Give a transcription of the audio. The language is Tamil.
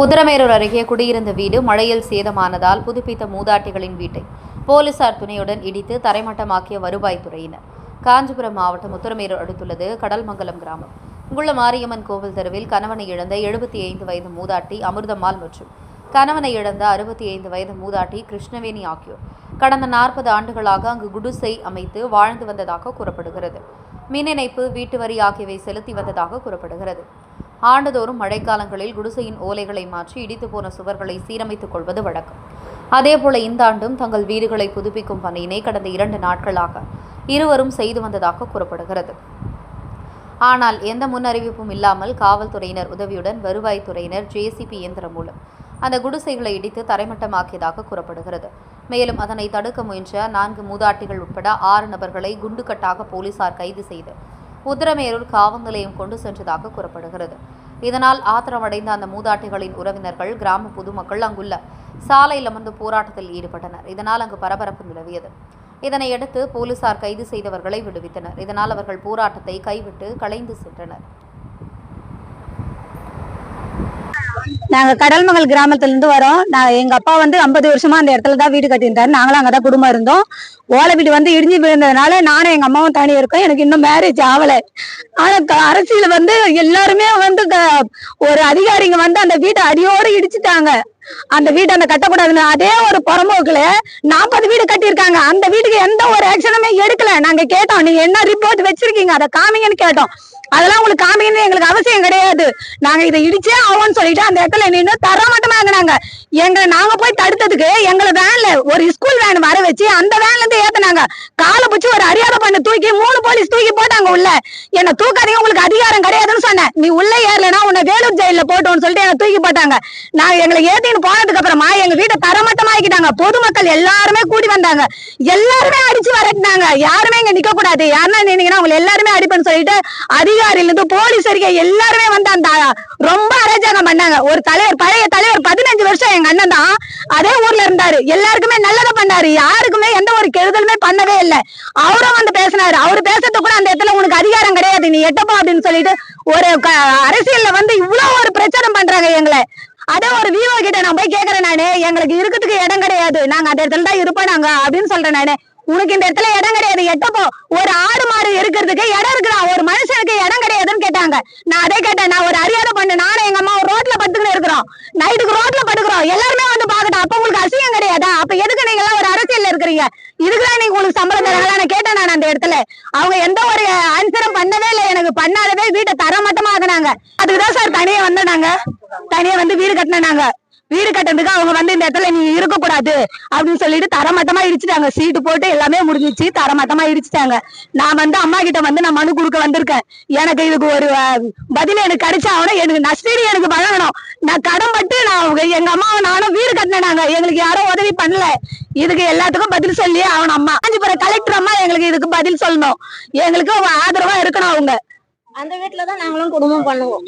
உத்தரமேரூர் அருகே குடியிருந்த வீடு மழையில் சேதமானதால் புதுப்பித்த மூதாட்டிகளின் வீட்டை போலீசார் துணையுடன் இடித்து தரைமட்டமாக்கிய வருவாய்த்துறையினர் காஞ்சிபுரம் மாவட்டம் உத்தரமேரூர் அடுத்துள்ளது கடல்மங்கலம் கிராமம். இங்குள்ள மாரியம்மன் கோவில் தெருவில் கணவனை இழந்த எழுபத்தி ஐந்து வயது மூதாட்டி அமிர்தம்மாள் மற்றும் கணவனை இழந்த அறுபத்தி ஐந்து வயது மூதாட்டி கிருஷ்ணவேணி ஆகியோர். கடந்த நாற்பது ஆண்டுகளாக அங்கு குடிசை அமைத்து வாழ்ந்து வந்ததாக கூறப்படுகிறது. மின் இணைப்பு வீட்டு வரி ஆகியவை செலுத்தி வந்ததாக கூறப்படுகிறது. ஆண்டுதோறும் மழைக்காலங்களில் குடிசையின் ஓலைகளை மாற்றி இடித்து போன சுவர்களை சீரமைத்துக் கொள்வது வழக்கம். அதேபோல இந்த ஆண்டும் தங்கள் வீடுகளை புதுப்பிக்கும் பணியினை கடந்த இரண்டு நாட்களாக இருவரும் செய்து வந்ததாக கூறப்படுகிறது. ஆனால் எந்த முன்னறிவிப்பும் இல்லாமல் காவல்துறையினர் உதவியுடன் வருவாய்த்துறையினர் ஜேசிபி இயந்திரம் மூலம் அந்த குடிசைகளை இடித்து தரைமட்டமாக்கியதாக கூறப்படுகிறது. மேலும் அதனை தடுக்க முயன்ற நான்கு மூதாட்டிகள் உட்பட ஆறு நபர்களை குண்டுக்கட்டாக போலீசார் கைது செய்து உத்தரமேரூர் காவல் நிலையம் கொண்டு சென்றதாக கூறப்படுகிறது. இதனால் ஆத்திரமடைந்த அந்த மூதாட்டிகளின் உறவினர்கள் கிராம பொதுமக்கள் அங்குள்ள சாலையில் அமர்ந்து போராட்டத்தில் ஈடுபட்டனர். இதனால் அங்கு பரபரப்பு நிலவியது. இதனையடுத்து போலீசார் கைது செய்தவர்களை விடுவித்தனர். இதனால் அவர்கள் போராட்டத்தை கைவிட்டு கலைந்து சென்றனர். நாங்க கடல்மங்கல் கிராமத்துல இருந்து வரோம். நான் எங்க அப்பா வந்து ஐம்பது வருஷமா அந்த இடத்துல தான் வீடு கட்டியிருந்தாரு. நாங்களும் அங்கதான் குடும்பம் இருந்தோம். ஓலை வீடு வந்து இடிஞ்சு விழுந்ததுனால நானும் எங்க அம்மாவும் தனி இருக்கோம். எனக்கு இன்னும் மேரேஜ் ஆகல. ஆனா அரசியல் வந்து எல்லாருமே வந்து ஒரு அதிகாரிங்க வந்து அந்த வீட்டை அடியோடு இடிச்சுட்டாங்க. அந்த வீட்டை அந்த கட்டக்கூடாதுன்னு. அதே ஒரு புறம்போக்குல நாற்பது வீடு கட்டியிருக்காங்க. அந்த வீட்டுக்கு எந்த ஒரு ஆக்ஷனும் எடுக்கல. நாங்க கேட்டோம் நீங்க என்ன ரிப்போர்ட் வச்சிருக்கீங்க? அதை காமிங்கன்னு கேட்டோம். அதெல்லாம் உங்களுக்கு காமிங்கன்னு எங்களுக்கு அவசியம் கிடையாது. நாங்க இதை இடிச்சே ஆகும்னு சொல்லிட்டு அந்த இடத்துல நின்று தர மாட்டோமாங்கினாங்க எங்களை நாங்க போய் தடுத்ததுக்கு எங்களை வேன்ல ஒரு ஸ்கூல் வேன் வர வச்சு அந்த வேன்ல இருந்து ஏத்துனாங்க. காலை பிடிச்சி ஒரு அறியாத பண்ண தூக்கி மூணு போலீஸ் தூக்கி போட்டாங்க உள்ள. என்ன தூக்காதீங்க உங்களுக்கு அதிகாரம் கிடையாதுன்னு சொன்னேன். நீ உள்ள ஏறலனா உன்னை வேலூர் ஜெயில போட்டோம்னு சொல்லிட்டு என்ன தூக்கி போட்டாங்க. நான் எங்களை ஏத்தின்னு போனதுக்கு அப்புறமா எங்க வீட்டை தரமட்டமாக்கிட்டாங்க பொதுமக்கள் எல்லாருமே கூடி வந்தாங்க. எல்லாருமே அடிச்சு வரட்டினாங்க. யாருமே இங்க நிக்க கூடாது யாருன்னா நின்னீங்கன்னா உங்களை எல்லாருமே அடிப்பேன்னு சொல்லிட்டு அதிகாரில இருந்து போலீஸ் வரைக்கும் எல்லாருமே வந்து அந்த ரொம்ப அராஜகம் பண்ணாங்க. ஒரு தலைவர் பழைய தலைவர் பதினஞ்சு வருஷம் எங்க அண்ணன் தான். அதே ஊர்ல இருந்தாரு. எல்லாருக்குமே நல்லதை பண்ணாரு. யாருக்குமே எந்த ஒரு கெடுதலுமே பண்ணவே இல்லை. அவரும் வந்து பேசினாரு. அவரு பேசுறது கூட அந்த இடத்துல உனக்கு அதிகாரம் கிடையாது. நீ எட்டப்போ அப்படின்னு சொல்லிட்டு ஒரு அரசியல்ல வந்து இவ்வளவு ஒரு பிரச்சாரம் பண்றாங்க எங்களை. அதே ஒரு விவோ கிட்ட நான் போய் கேக்குறேன் நானு. எங்களுக்கு இருக்கிறதுக்கு இடம் கிடையாது. நாங்க அந்த இடத்துல தான் இருப்போம் நாங்க அப்படின்னு சொல்றேன் நானு. உனக்கு இந்த இடத்துல இடம் கிடையாது. எட்டப்போ ஒரு ஆடு மாடு இருக்கிறதுக்கு இடம் இருக்கிறான் ஒரு மனுஷனுக்கு இடம் கிடையாதுன்னு கேட்டாங்க. நான் அதே கேட்டேன். நான் ஒரு அறியாத பண்ணு. நானும் எங்க அம்மா ஒரு ரோட்ல படுத்துக்கிட்டு இருக்கிறோம். நைட்டுக்கு ரோட்ல படுக்கிறோம். எல்லாருமே வந்து பாக்கட்டும் அப்ப உங்களுக்கு அசியம் கிடையாதா? அப்ப எதுக்கு நீங்க எல்லாம் ஒரு அரசியல்ல இருக்கிறீங்க? இதுக்குதான் நீங்க உங்களுக்கு சம்பளம் தராங்களா? நான் கேட்டேன் நான் அந்த இடத்துல. அவங்க எந்த ஒரு ஆன்சரும் பண்ணவே இல்லை. எனக்கு பண்ணாதவே வீட்டை தரமட்டமா ஆகினாங்க அதுக்குதான் சார் தனியா வந்தோம் நாங்க தனியா வந்து வீடு கட்டினோம் நாங்க வீடு கட்டுறதுக்கு அவங்க வந்து இந்த இடத்துல நீ இருக்க கூடாது அப்படின்னு சொல்லிட்டு தரமட்டமா இடிச்சுட்டாங்க. சீட்டு போட்டு எல்லாமே முடிஞ்சிச்சு. தரமட்டமா இடிச்சுட்டாங்க. நான் வந்து அம்மா கிட்ட வந்து நான் மனு கொடுக்க வந்திருக்கேன். எனக்கு இதுக்கு ஒரு பதில் எனக்கு கிடைச்சாகணும் எனக்கு நஷ்டீடு எனக்கு வழங்கணும் நான் கடன் பட்டு நான் எங்க அம்மாவும் நானும் வீடு கட்டினாங்க எங்களுக்கு யாரும் உதவி பண்ணல. இதுக்கு எல்லாத்துக்கும் பதில் சொல்லி ஆகணும் அம்மா காஞ்சிபுரம் கலெக்டர் அம்மா எங்களுக்கு இதுக்கு பதில் சொல்லணும். எங்களுக்கு ஆதரவா இருக்கணும் அவங்க. அந்த வீட்டுல தான் நாங்களும் குடும்பம் பண்ணுவோம்.